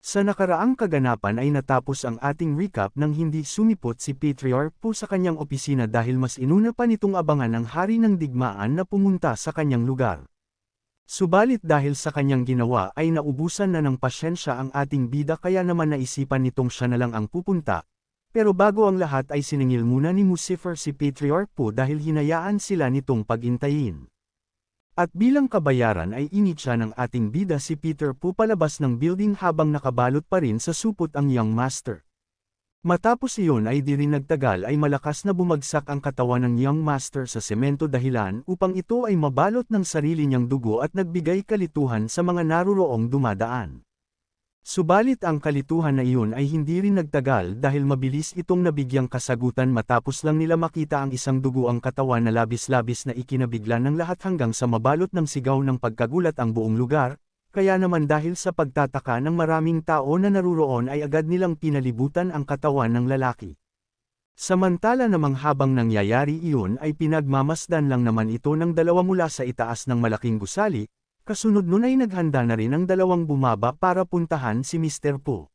Sa nakaraang kaganapan ay natapos ang ating recap nang hindi sumipot si Patriarch po sa kanyang opisina dahil mas inuna pa nitong abangan ang hari ng digmaan na pumunta sa kanyang lugar. Subalit dahil sa kanyang ginawa ay naubusan na ng pasyensya ang ating bida kaya naman naisipan nitong siya na lang ang pupunta, pero bago ang lahat ay siningil muna ni Lucifer si Patriarch po dahil hinayaan sila nitong pagintayin. At bilang kabayaran ay initsa ng ating bida si Peter po palabas ng building habang nakabalot pa rin sa supot ang young master. Matapos iyon ay di rin nagtagal ay malakas na bumagsak ang katawan ng young master sa semento dahilan upang ito ay mabalot ng sarili niyang dugo at nagbigay kalituhan sa mga naruroong dumadaan. Subalit ang kalituhan na iyon ay hindi rin nagtagal dahil mabilis itong nabigyang kasagutan matapos lang nila makita ang isang dugo ang katawan na labis-labis na ikinabigla ng lahat hanggang sa mabalot ng sigaw ng pagkagulat ang buong lugar, kaya naman dahil sa pagtataka ng maraming tao na naruroon ay agad nilang pinalibutan ang katawan ng lalaki. Samantala namang habang nangyayari iyon ay pinagmamasdan lang naman ito ng dalawa mula sa itaas ng malaking gusali, kasunod nun ay naghanda na rin ang dalawang bumaba para puntahan si Mr. Po.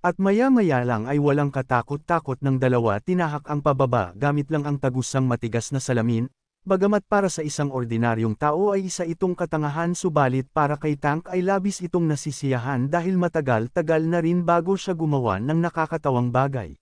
At maya-maya lang ay walang katakot-takot ng dalawa tinahak ang pababa gamit lang ang tagusang matigas na salamin, Bagamat para sa isang ordinaryong tao ay isa itong katangahan subalit para kay Tank ay labis itong nasisiyahan dahil matagal-tagal na rin bago siya gumawa ng nakakatawang bagay.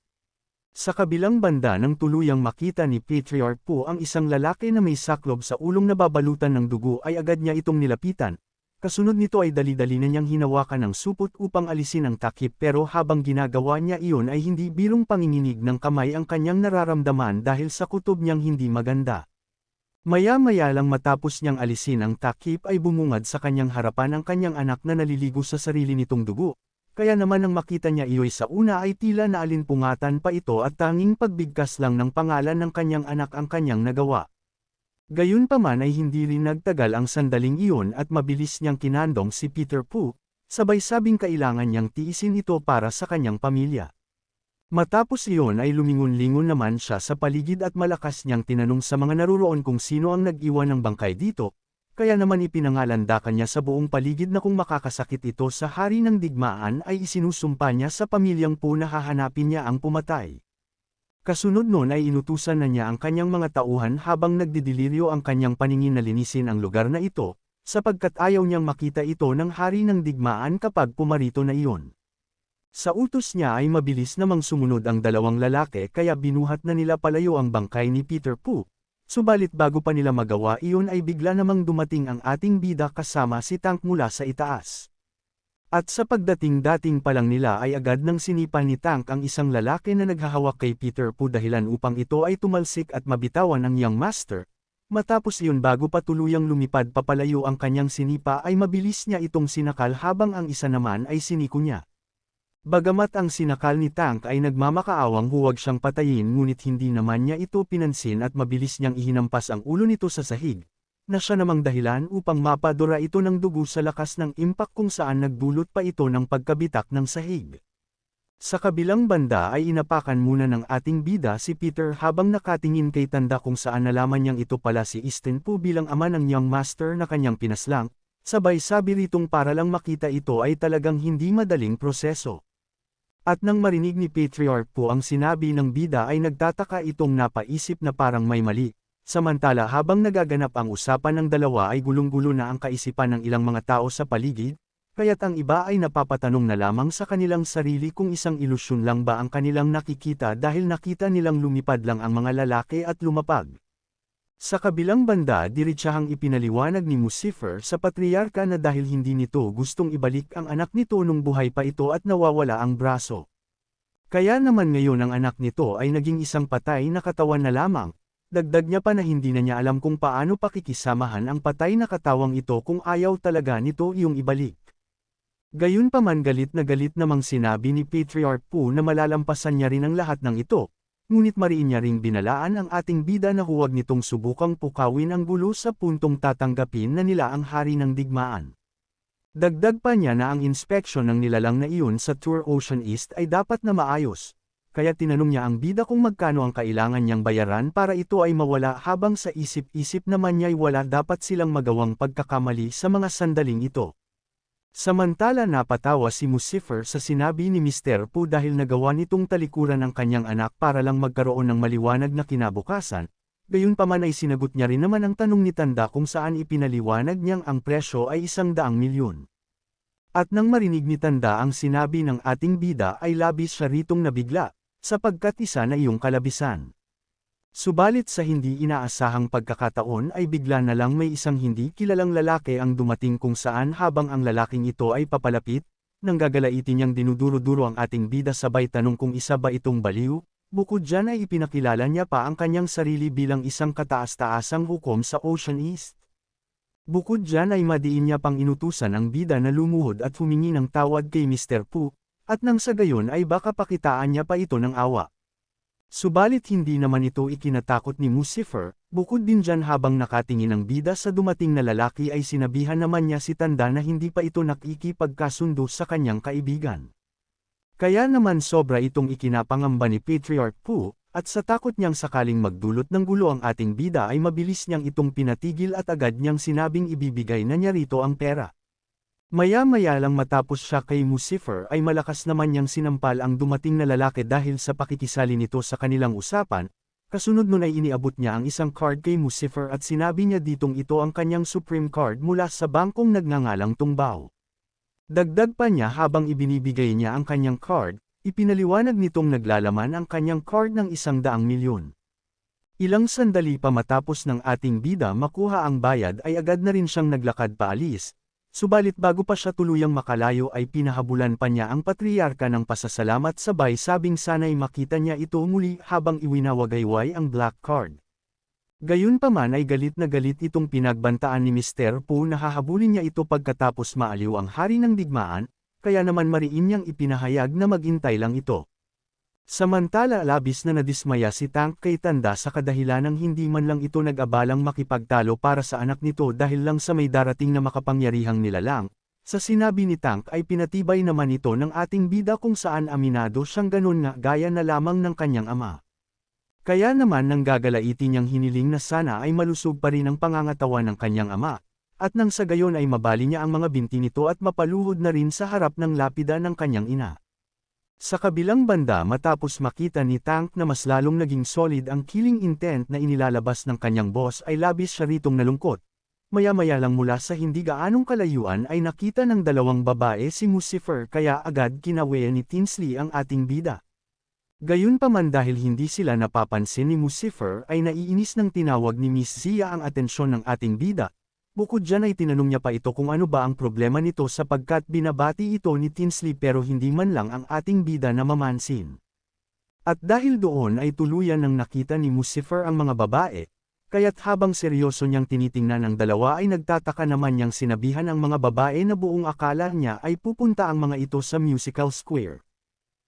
Sa kabilang banda nang tuluyang makita ni Patriarch po ang isang lalaki na may saklob sa ulong nababalutan ng dugo ay agad niya itong nilapitan. Kasunod nito ay dali-dali na niyang hinawakan ng supot upang alisin ang takip pero habang ginagawa niya iyon ay hindi birong panginginig ng kamay ang kanyang nararamdaman dahil sa kutob niyang hindi maganda. Maya-maya lang matapos niyang alisin ang takip ay bumungad sa kanyang harapan ang kanyang anak na naliligo sa sarili nitong dugo, kaya naman nang makita niya iyo'y sa una ay tila na alinpungatan pa ito at tanging pagbigkas lang ng pangalan ng kanyang anak ang kanyang nagawa. Gayunpaman ay hindi rin nagtagal ang sandaling iyon at mabilis niyang kinandong si Peter Pooh, sabay sabing kailangan niyang tiisin ito para sa kanyang pamilya. Matapos iyon ay lumingon-lingon naman siya sa paligid at malakas niyang tinanong sa mga naruroon kung sino ang nag-iwan ng bangkay dito, kaya naman ipinangalandakan niya sa buong paligid na kung makakasakit ito sa hari ng digmaan ay isinusumpa niya sa pamilyang po na hahanapin niya ang pumatay. Kasunod nun ay inutusan na niya ang kanyang mga tauhan habang nagdidiliryo ang kanyang paningin na linisin ang lugar na ito, sapagkat ayaw niyang makita ito ng hari ng digmaan kapag pumarito na iyon. Sa utos niya ay mabilis namang sumunod ang dalawang lalaki kaya binuhat na nila palayo ang bangkay ni Peter Pooh. Subalit bago pa nila magawa iyon ay bigla namang dumating ang ating bida kasama si Tank mula sa itaas. At sa pagdating-dating pa lang nila ay agad nang sinipa ni Tank ang isang lalaki na naghahawak kay Peter Pooh dahilan upang ito ay tumalsik at mabitawan ang young master. Matapos iyon bago pa tuluyang lumipad papalayo ang kanyang sinipa ay mabilis niya itong sinakal habang ang isa naman ay siniko niya. Bagamat ang sinakal ni Tank ay nagmamakaawang huwag siyang patayin ngunit hindi naman niya ito pinansin at mabilis niyang ihinampas ang ulo nito sa sahig, na siya namang dahilan upang mapadura ito ng dugo sa lakas ng impak kung saan nagbulot pa ito ng pagkabitak ng sahig. Sa kabilang banda ay inapakan muna ng ating bida si Peter habang nakatingin kay Tanda kung saan nalaman niyang ito pala si Easton po bilang ama ng young master na kanyang pinaslang, sabay sabi ritong para lang makita ito ay talagang hindi madaling proseso. At nang marinig ni Patriarch po ang sinabi ng bida ay nagtataka itong napaisip na parang may mali. Samantala habang nagaganap ang usapan ng dalawa ay gulong-gulo na ang kaisipan ng ilang mga tao sa paligid, kaya't ang iba ay napapatanong na lamang sa kanilang sarili kung isang ilusyon lang ba ang kanilang nakikita dahil nakita nilang lumipad lang ang mga lalaki at lumapag. Sa kabilang banda diritsahang ipinaliwanag ni Lucifer sa patriarka na dahil hindi nito gustong ibalik ang anak nito nung buhay pa ito at nawawala ang braso. Kaya naman ngayon ang anak nito ay naging isang patay na katawan na lamang, dagdag niya pa na hindi na niya alam kung paano pakikisamahan ang patay na katawang ito kung ayaw talaga nito iyong ibalik. Gayunpaman galit na galit namang sinabi ni Patriarch Pu na malalampasan niya rin ang lahat ng ito, ngunit mariin niya ring binalaan ang ating bida na huwag nitong subukang pukawin ang gulo sa puntong tatanggapin na nila ang hari ng digmaan. Dagdag pa niya na ang inspeksyon ng nilalang na iyon sa Tour Ocean East ay dapat na maayos, kaya tinanong niya ang bida kung magkano ang kailangan niyang bayaran para ito ay mawala habang sa isip-isip naman niya'y wala dapat silang magawang pagkakamali sa mga sandaling ito. Samantala napatawa si Lucifer sa sinabi ni Mr. Pu dahil nagawa nitong talikuran ang kanyang anak para lang magkaroon ng maliwanag na kinabukasan, gayunpaman ay sinagot niya rin naman ang tanong ni Tanda kung saan ipinaliwanag niyang ang presyo ay isang daang milyon. At nang marinig ni Tanda ang sinabi ng ating bida ay labis siya ritong nabigla, sapagkat isa na iyong kalabisan. Subalit sa hindi inaasahang pagkakataon ay bigla na lang may isang hindi kilalang lalaki ang dumating kung saan habang ang lalaking ito ay papalapit, nang gagalaitin niyang dinuduro-duro ang ating bida sabay tanong kung isa ba itong baliw, bukod dyan ay ipinakilala niya pa ang kanyang sarili bilang isang kataas-taasang hukom sa Ocean East. Bukod dyan ay madiin niya pang inutusan ang bida na lumuhod at humingi ng tawad kay Mr. Pu, at nang sa gayon ay baka pakitaan niya pa ito ng awa. Subalit hindi naman ito ikinatakot ni Lucifer, bukod din dyan habang nakatingin ang bida sa dumating na lalaki ay sinabihan naman niya si Tanda na hindi pa ito nakikipagkasundo sa kanyang kaibigan. Kaya naman sobra itong ikinapangamba ni Patriarch Pu, at sa takot niyang sakaling magdulot ng gulo ang ating bida ay mabilis niyang itong pinatigil at agad niyang sinabing ibibigay na niya rito ang pera. Maya-maya lang matapos siya kay Lucifer ay malakas naman niyang sinampal ang dumating na lalaki dahil sa pakikisali nito sa kanilang usapan, kasunod nun ay iniabot niya ang isang card kay Lucifer at sinabi niya ditong ito ang kanyang supreme card mula sa bangkong nagngangalang Tungbaw. Dagdag pa niya habang ibinibigay niya ang kanyang card, ipinaliwanag nitong naglalaman ang kanyang card ng isang daang milyon. Ilang sandali pa matapos ng ating bida makuha ang bayad ay agad na rin siyang naglakad paalis, Subalit bago pa siya tuluyang makalayo ay pinahabulan pa niya ang patriarka ng pasasalamat sabay sabing sana'y makita niya ito muli habang iwinawagayway ang black card. Gayunpaman ay galit na galit itong pinagbantaan ni Mr. Pu na hahabulin niya ito pagkatapos maaliw ang hari ng digmaan, kaya naman mariin niyang ipinahayag na maghintay lang ito. Samantala labis na nadismaya si Tank kay Tanda sa kadahilan ng hindi man lang ito nag-abalang makipagtalo para sa anak nito dahil lang sa may darating na makapangyarihang nilalang. Sa sinabi ni Tank ay pinatibay naman ito ng ating bida kung saan aminado siyang ganun nga gaya na lamang ng kanyang ama. Kaya naman nang gagalaitin niyang hiniling na sana ay malusog pa rin ang pangangatawan ng kanyang ama, at nang sa gayon ay mabali niya ang mga binti nito at mapaluhod na rin sa harap ng lapida ng kanyang ina. Sa kabilang banda matapos makita ni Tank na mas lalong naging solid ang killing intent na inilalabas ng kanyang boss ay labis siya ritong nalungkot. Maya-maya lang mula sa hindi gaanong kalayuan ay nakita ng dalawang babae si Lucifer kaya agad kinawe ni Tinsley ang ating bida. Gayunpaman dahil hindi sila napapansin ni Lucifer ay naiinis ng tinawag ni Miss Zia ang atensyon ng ating bida, Bukod dyan ay tinanong niya pa ito kung ano ba ang problema nito sapagkat binabati ito ni Tinsley pero hindi man lang ang ating bida na mamansin. At dahil doon ay tuluyan nang nakita ni Lucifer ang mga babae, kaya't habang seryoso niyang tinitingnan ang dalawa ay nagtataka naman niyang sinabihan ang mga babae na buong akala niya ay pupunta ang mga ito sa musical square.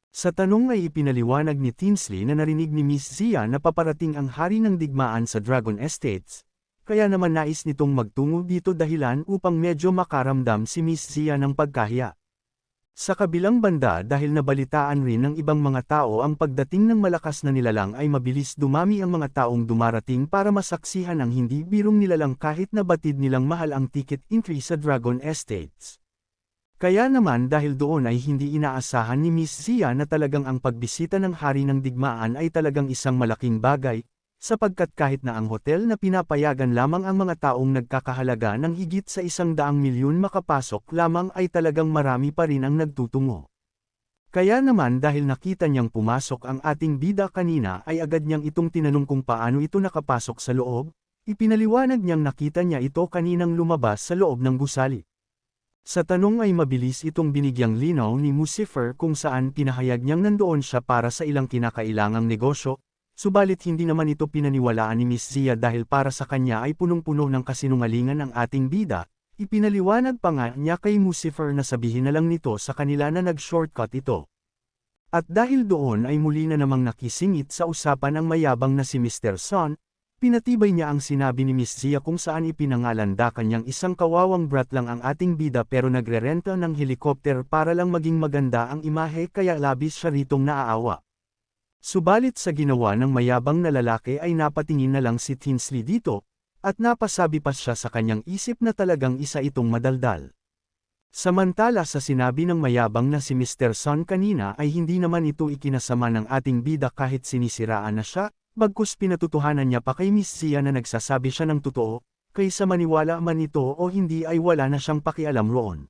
Sa tanong ay ipinaliwanag ni Tinsley na narinig ni Miss Zia na paparating ang hari ng digmaan sa Dragon Estates, kaya naman nais nitong magtungo dito dahilan upang medyo makaramdam si Miss Zia ng pagkahiya. Sa kabilang banda dahil nabalitaan rin ng ibang mga tao ang pagdating ng malakas na nilalang ay mabilis dumami ang mga taong dumarating para masaksihan ang hindi birong nilalang kahit na batid nilang mahal ang ticket entry sa Dragon Estates. Kaya naman dahil doon ay hindi inaasahan ni Miss Zia na talagang ang pagbisita ng hari ng digmaan ay talagang isang malaking bagay, sapagkat kahit na ang hotel na pinapayagan lamang ang mga taong nagkakahalaga ng higit sa isang daang milyon makapasok lamang ay talagang marami pa rin ang nagtutungo. Kaya naman dahil nakita niyang pumasok ang ating bida kanina ay agad niyang itong tinanong kung paano ito nakapasok sa loob, ipinaliwanag niyang nakita niya ito kaninang lumabas sa loob ng gusali. Sa tanong ay mabilis itong binigyang linaw ni Lucifer kung saan pinahayag niyang nandoon siya para sa ilang kinakailangang negosyo, Subalit hindi naman ito pinaniwalaan ni Miss Zia dahil para sa kanya ay punong-puno ng kasinungalingan ang ating bida, ipinaliwanag pa nga niya kay Lucifer na sabihin na lang nito sa kanila na nag-shortcut ito. At dahil doon ay muli na namang nakisingit sa usapan ang mayabang na si Mr. Son, pinatibay niya ang sinabi ni Miss Zia kung saan ipinangalanda kanyang isang kawawang brat lang ang ating bida pero nagrerenta ng helikopter para lang maging maganda ang imahe kaya labis siya ritong naaawa. Subalit sa ginawa ng mayabang na lalaki ay napatingin na lang si Tinsley dito, at napasabi pa siya sa kanyang isip na talagang isa itong madaldal. Samantala sa sinabi ng mayabang na si Mr. Son kanina ay hindi naman ito ikinasama ng ating bida kahit sinisiraan na siya, bagkus pinatutuhanan niya pa kay Miss Zia na nagsasabi siya ng totoo, kaysa maniwala man ito o hindi ay wala na siyang pakialam roon.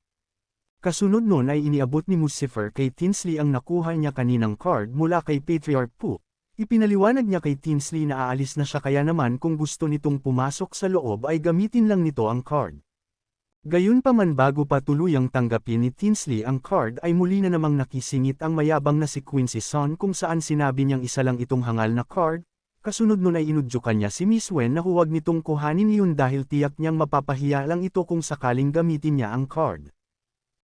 Kasunod nun ay iniabot ni Lucifer kay Tinsley ang nakuha niya kaninang card mula kay Patriarch Pu. Ipinaliwanag niya kay Tinsley na aalis na siya kaya naman kung gusto nitong pumasok sa loob ay gamitin lang nito ang card. Gayunpaman bago pa tuluyang tanggapin ni Tinsley ang card ay muli na namang nakisingit ang mayabang na si Quincy Son kung saan sinabi niyang isa lang itong hangal na card, kasunod nun ay inudyukan niya si Miss Wen na huwag nitong kuhanin iyon dahil tiyak niyang mapapahiya lang ito kung sakaling gamitin niya ang card.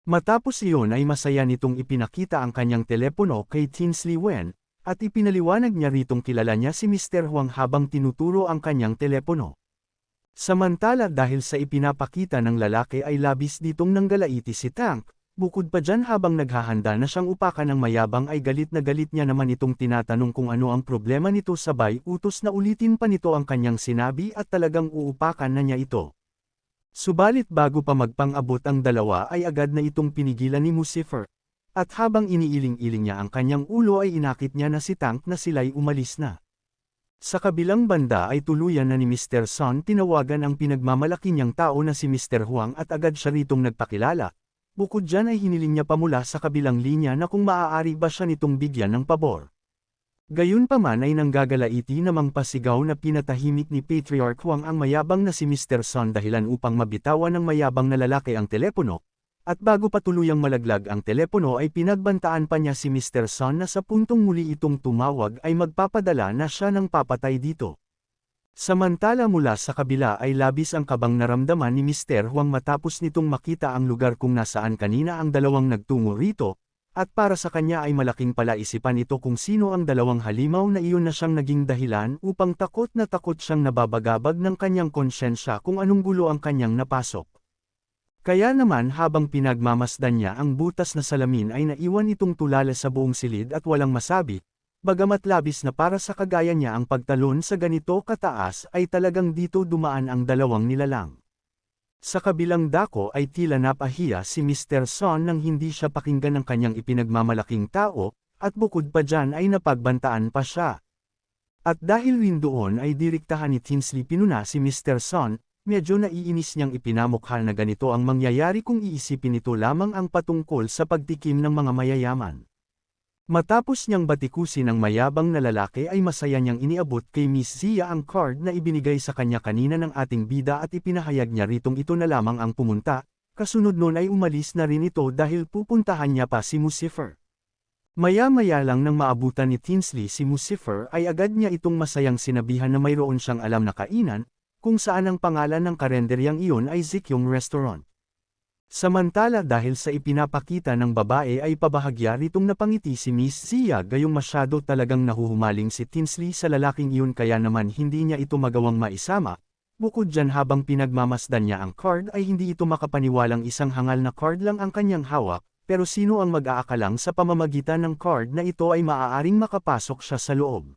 Matapos iyon ay masaya nitong ipinakita ang kanyang telepono kay Tinsley Wen, at ipinaliwanag niya ritong kilala niya si Mr. Huang habang tinuturo ang kanyang telepono. Samantala dahil sa ipinapakita ng lalaki ay labis ditong nanggalaiti si Tank, bukod pa dyan habang naghahanda na siyang upakan ng mayabang ay galit na galit niya naman itong tinatanong kung ano ang problema nito sabay utos na ulitin pa nito ang kanyang sinabi at talagang uupakan na niya ito. Subalit bago pa magpang-abot ang dalawa ay agad na itong pinigilan ni Lucifer. At habang iniiling-iling niya ang kanyang ulo ay inakit niya na si Tank na sila'y umalis na. Sa kabilang banda ay tuluyan na ni Mr. Son tinawagan ang pinagmamalaki niyang tao na si Mr. Huang at agad siya ritong nagpakilala. Bukod dyan ay hiniling niya pa mula sa kabilang linya na kung maaari ba siya nitong bigyan ng pabor. Gayunpaman ay nanggagalaiti namang pasigaw na pinatahimik ni Patriarch Huang ang mayabang na si Mr. Son dahilan upang mabitawan ng mayabang na lalaki ang telepono, at bago pa tuluyang malaglag ang telepono ay pinagbantaan pa niya si Mr. Son na sa puntong muli itong tumawag ay magpapadala na siya ng papatay dito. Samantala mula sa kabila ay labis ang kabang naramdaman ni Mr. Huang matapos nitong makita ang lugar kung nasaan kanina ang dalawang nagtungo rito, at para sa kanya ay malaking palaisipan ito kung sino ang dalawang halimaw na iyon na siyang naging dahilan upang takot na takot siyang nababagabag ng kanyang konsyensya kung anong gulo ang kanyang napasok. Kaya naman habang pinagmamasdan niya ang butas na salamin ay naiwan itong tulala sa buong silid at walang masabi, bagamat labis na para sa kagaya niya ang pagtalon sa ganito kataas ay talagang dito dumaan ang dalawang nilalang. Sa kabilang dako ay tila napahiya si Mr. Son nang hindi siya pakinggan ng kanyang ipinagmamalaking tao, at bukod pa dyan ay napagbantaan pa siya. At dahil rin doon ay direktahan ni Tinsley pinuna si Mr. Son, medyo naiinis niyang ipinamukha na ganito ang mangyayari kung iisipin ito lamang ang patungkol sa pagtikim ng mga mayayaman. Matapos niyang batikusin ang mayabang na lalaki ay masaya niyang iniabot kay Miss Zia ang card na ibinigay sa kanya kanina ng ating bida at ipinahayag niya ritong ito na lamang ang pumunta, kasunod nun ay umalis na rin ito dahil pupuntahan niya pa si Lucifer. Maya-maya lang nang maabutan ni Tinsley si Lucifer ay agad niya itong masayang sinabihan na mayroon siyang alam na kainan, kung saan ang pangalan ng karenderyang iyon ay Zikyong Restaurant. Samantala dahil sa ipinapakita ng babae ay pabahagya ritong napangiti si Miss Zia gayong masyado talagang nahuhumaling si Tinsley sa lalaking iyon kaya naman hindi niya ito magawang maisama. Bukod dyan habang pinagmamasdan niya ang card ay hindi ito makapaniwalang isang hangal na card lang ang kanyang hawak, pero sino ang mag-aakalang sa pamamagitan ng card na ito ay maaaring makapasok siya sa loob.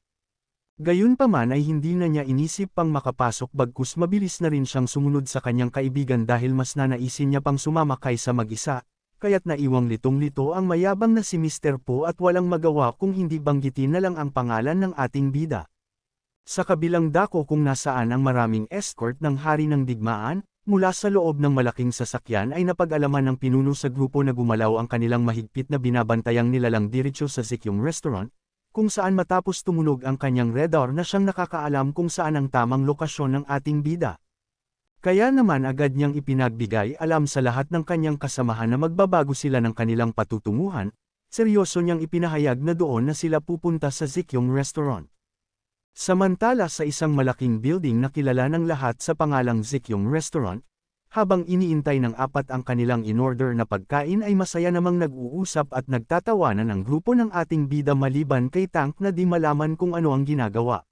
Gayunpaman ay hindi na niya inisip pang makapasok bagkus mabilis na rin siyang sumunod sa kanyang kaibigan dahil mas nanaisin niya pang sumama kaysa mag-isa, kaya't naiwang litong-lito ang mayabang na si Mr. Po at walang magawa kung hindi banggitin na lang ang pangalan ng ating bida. Sa kabilang dako kung nasaan ang maraming escort ng hari ng digmaan, mula sa loob ng malaking sasakyan ay napag-alaman ng pinuno sa grupo na gumalaw ang kanilang mahigpit na binabantayang nilalang diretso sa Zikyong Restaurant, kung saan matapos tumunog ang kanyang radar na siyang nakakaalam kung saan ang tamang lokasyon ng ating bida. Kaya naman agad niyang ipinagbigay alam sa lahat ng kanyang kasamahan na magbabago sila ng kanilang patutunguhan, seryoso niyang ipinahayag na doon na sila pupunta sa Zikyong Restaurant. Samantala sa isang malaking building na kilala ng lahat sa pangalang Zikyong Restaurant, habang iniintay ng apat ang kanilang in-order na pagkain ay masaya namang nag-uusap at nagtatawanan ang grupo ng ating bida maliban kay Tank na di malaman kung ano ang ginagawa.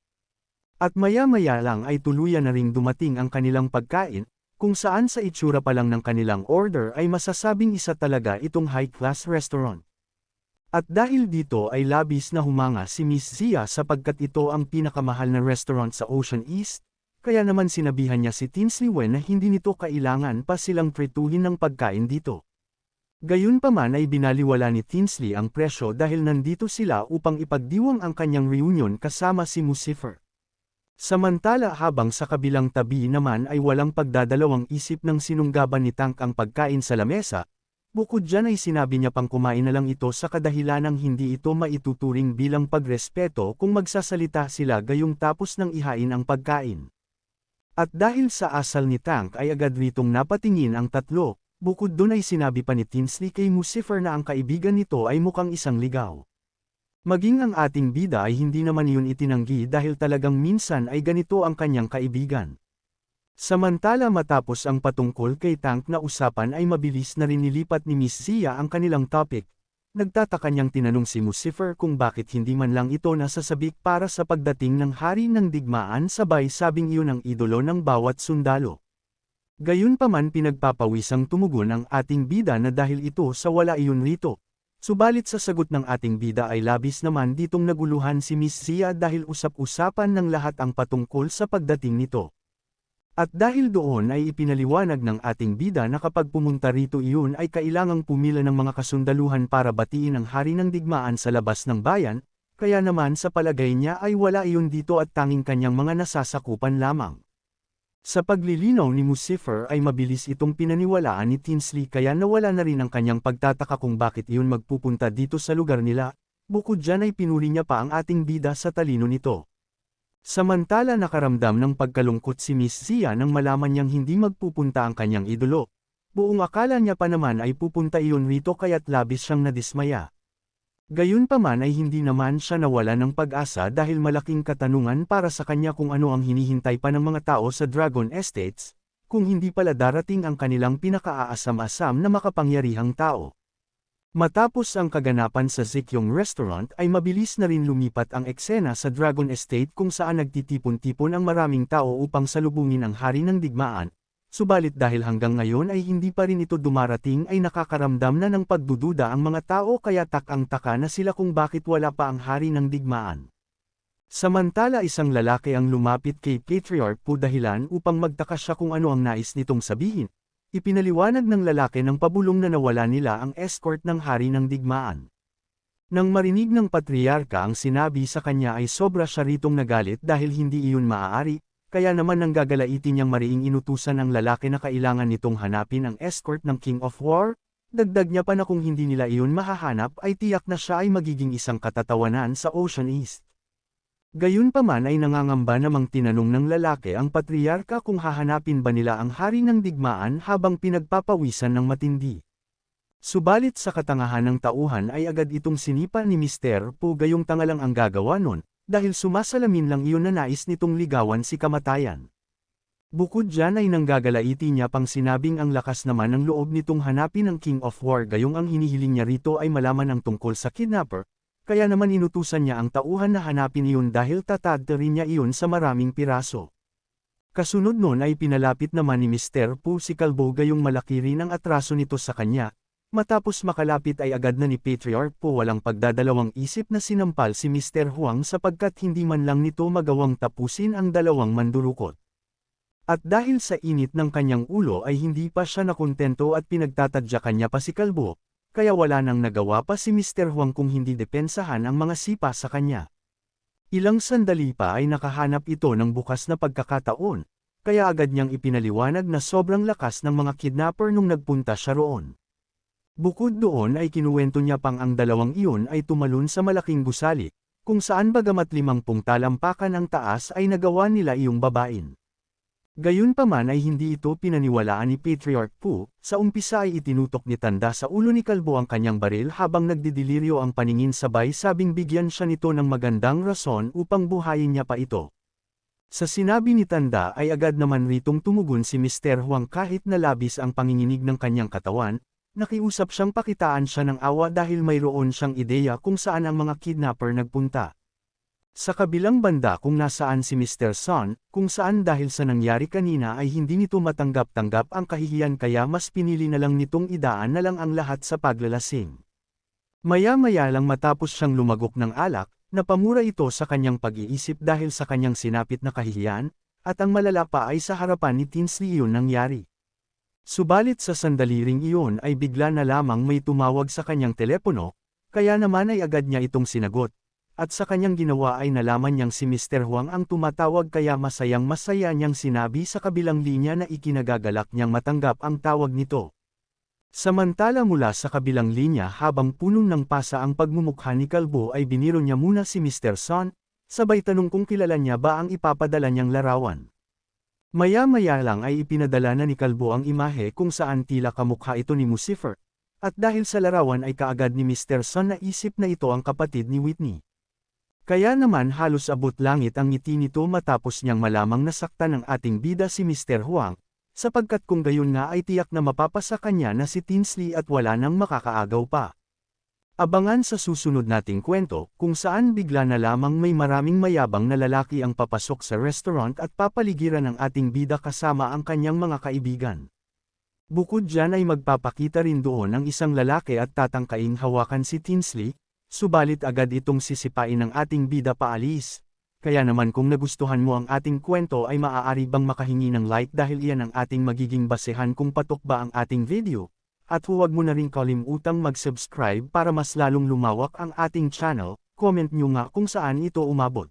At maya-maya lang ay tuluyan na ring dumating ang kanilang pagkain, kung saan sa itsura pa lang ng kanilang order ay masasabing isa talaga itong high-class restaurant. At dahil dito ay labis na humanga si Miss Zia sapagkat ito ang pinakamahal na restaurant sa Ocean East, kaya naman sinabihan niya si Tinsley Wen na hindi nito kailangan pa silang prituhin ng pagkain dito. Gayunpaman ay binaliwala ni Tinsley ang presyo dahil nandito sila upang ipagdiwang ang kanyang reunion kasama si Lucifer. Samantala habang sa kabilang tabi naman ay walang pagdadalawang isip ng sinunggaban ni Tank ang pagkain sa lamesa, bukod dyan ay sinabi niya pang kumain na lang ito sa kadahilanang hindi ito maituturing bilang pagrespeto kung magsasalita sila gayong tapos ng ihain ang pagkain. At dahil sa asal ni Tank ay agad ritong napatingin ang tatlo, Bukod doon ay sinabi pa ni Tinsley kay Lucifer na ang kaibigan nito ay mukhang isang ligaw. Maging ang ating bida ay hindi naman yun itinanggi dahil talagang minsan ay ganito ang kanyang kaibigan. Samantala matapos ang patungkol kay Tank na usapan ay mabilis na rin nilipat ni Miss Zia ang kanilang topic. Nagtataka niyang tinanong si Lucifer kung bakit hindi man lang ito nasasabik para sa pagdating ng hari ng digmaan sabay sabing iyon ang idolo ng bawat sundalo. Gayunpaman pinagpapawisang tumugon ang ating bida na dahil ito sa wala iyon rito. Subalit sa sagot ng ating bida ay labis naman ditong naguluhan si Miss Zia dahil usap-usapan ng lahat ang patungkol sa pagdating nito. At dahil doon ay ipinaliwanag ng ating bida na kapag pumunta rito iyon ay kailangang pumila ng mga kasundaluhan para batiin ang hari ng digmaan sa labas ng bayan, kaya naman sa palagay niya ay wala iyon dito at tanging kanyang mga nasasakupan lamang. Sa paglilinaw ni Lucifer ay mabilis itong pinaniwalaan ni Tinsley kaya nawala na rin ang kanyang pagtataka kung bakit iyon magpupunta dito sa lugar nila, bukod dyan ay pinuri niya pa ang ating bida sa talino nito. Samantala nakaramdam ng pagkalungkot si Miss Zia nang malaman niyang hindi magpupunta ang kanyang idolo. Buong akala niya pa naman ay pupunta iyon rito kaya't labis siyang nadismaya. Gayunpaman ay hindi naman siya nawala ng pag-asa dahil malaking katanungan para sa kanya kung ano ang hinihintay pa ng mga tao sa Dragon Estates, kung hindi pala darating ang kanilang pinakaaasam-asam na makapangyarihang tao. Matapos ang kaganapan sa Zikyong Restaurant ay mabilis na rin lumipat ang eksena sa Dragon Estate kung saan nagtitipon-tipon ang maraming tao upang salubungin ang hari ng digmaan, Subalit dahil hanggang ngayon ay hindi pa rin ito dumarating ay nakakaramdam na ng pagdududa ang mga tao kaya takang-taka na sila kung bakit wala pa ang hari ng digmaan. Samantala isang lalaki ang lumapit kay Patriarch po dahilan upang magtaka siya kung ano ang nais nitong sabihin. Ipinaliwanag ng lalaki ng pabulong na nawala nila ang escort ng hari ng digmaan. Nang marinig ng patriarka ang sinabi sa kanya ay sobra siya ritong nagalit dahil hindi iyon maaari, kaya naman nang gagalaitin niyang mariing inutusan ang lalaki na kailangan nitong hanapin ang escort ng King of War, dagdag niya pa na kung hindi nila iyon mahahanap ay tiyak na siya ay magiging isang katatawanan sa Ocean East. Gayunpaman ay nangangamba namang tinanong ng lalaki ang patriarka kung hahanapin ba nila ang hari ng digmaan habang pinagpapawisan ng matindi. Subalit sa katangahan ng tauhan ay agad itong sinipa ni Mr. Po gayong tangalang ang gagawa nun, dahil sumasalamin lang iyon na nais nitong ligawan si kamatayan. Bukod dyan ay nanggagalaiti niya pang sinabing ang lakas naman ng loob nitong hanapin ang King of War gayong ang hinihiling niya rito ay malaman ang tungkol sa kidnapper, kaya naman inutusan niya ang tauhan na hanapin iyon dahil tatadtarin niya iyon sa maraming piraso. Kasunod nun ay pinalapit naman ni Mr. Pooh si Kalbo gayong malaki rin ang atraso nito sa kanya, Matapos makalapit ay agad na ni Patriarch po walang pagdadalawang isip na sinampal si Mr. Huang sapagkat hindi man lang nito magawang tapusin ang dalawang mandurukot. At dahil sa init ng kanyang ulo ay hindi pa siya nakontento at pinagtatadya kanya pa si Kalbo, kaya wala nang nagawa pa si Mr. Huang kung hindi depensahan ang mga sipa sa kanya. Ilang sandali pa ay nakahanap ito ng bukas na pagkakataon, kaya agad niyang ipinaliwanag na sobrang lakas ng mga kidnapper nung nagpunta siya roon. Bukod doon ay kinuwento niya pang ang dalawang iyon ay tumalon sa malaking gusali, kung saan bagamat limangpung talampakan ang taas ay nagawa nila iyong babain. Gayunpaman ay hindi ito pinaniwalaan ni Patriarch Pu, sa umpisa ay itinutok ni Tanda sa ulo ni Kalbo ang kanyang baril habang nagdidiliryo ang paningin sabay sabing bigyan siya nito ng magandang rason upang buhayin niya pa ito. Sa sinabi ni Tanda ay agad naman ritong tumugon si Mr. Huang kahit na labis ang panginginig ng kanyang katawan, Nakiusap siyang pakitaan siya ng awa dahil mayroon siyang ideya kung saan ang mga kidnapper nagpunta. Sa kabilang banda kung nasaan si Mr. Son, kung saan dahil sa nangyari kanina ay hindi nito matanggap-tanggap ang kahihiyan kaya mas pinili na lang nitong idaan na lang ang lahat sa paglalasing. Maya-maya lang matapos siyang lumagok ng alak, napamura ito sa kanyang pag-iisip dahil sa kanyang sinapit na kahihiyan, at ang malala pa ay sa harapan ni Tinsley yun nangyari. Subalit sa sandali ring iyon ay bigla na lamang may tumawag sa kanyang telepono, kaya naman ay agad niya itong sinagot. At sa kanyang ginawa ay nalaman niyang si Mr. Huang ang tumatawag kaya masayang masaya niyang sinabi sa kabilang linya na ikinagagalak niyang matanggap ang tawag nito. Samantala mula sa kabilang linya habang punon ng pasa ang pagmumukha ni Kalbo ay biniro niya muna si Mr. Son, sabay tanong kung kilala niya ba ang ipapadala niyang larawan. Maya-maya lang ay ipinadala na ni Kalbo ang imahe kung saan tila kamukha ito ni Lucifer, at dahil sa larawan ay kaagad ni Mr. Son na isip na ito ang kapatid ni Whitney. Kaya naman halos abot langit ang ngiti nito matapos niyang malamang nasaktan ng ating bida si Mr. Huang, sapagkat kung gayon nga ay tiyak na mapapasa kanya na si Tinsley at wala nang makakaagaw pa. Abangan sa susunod nating kwento kung saan bigla na lamang may maraming mayabang na lalaki ang papasok sa restaurant at papaligiran ng ating bida kasama ang kanyang mga kaibigan. Bukod dyan ay magpapakita rin doon ang isang lalaki at tatangkaing hawakan si Tinsley, subalit agad itong sisipain ng ating bida paalis. Kaya naman kung nagustuhan mo ang ating kwento ay maaari bang makahingi ng like dahil iyan ang ating magiging basehan kung patok ba ang ating video. At huwag mo na rin kalimutang mag-subscribe para mas lalong lumawak ang ating channel, comment nyo nga kung saan ito umabot.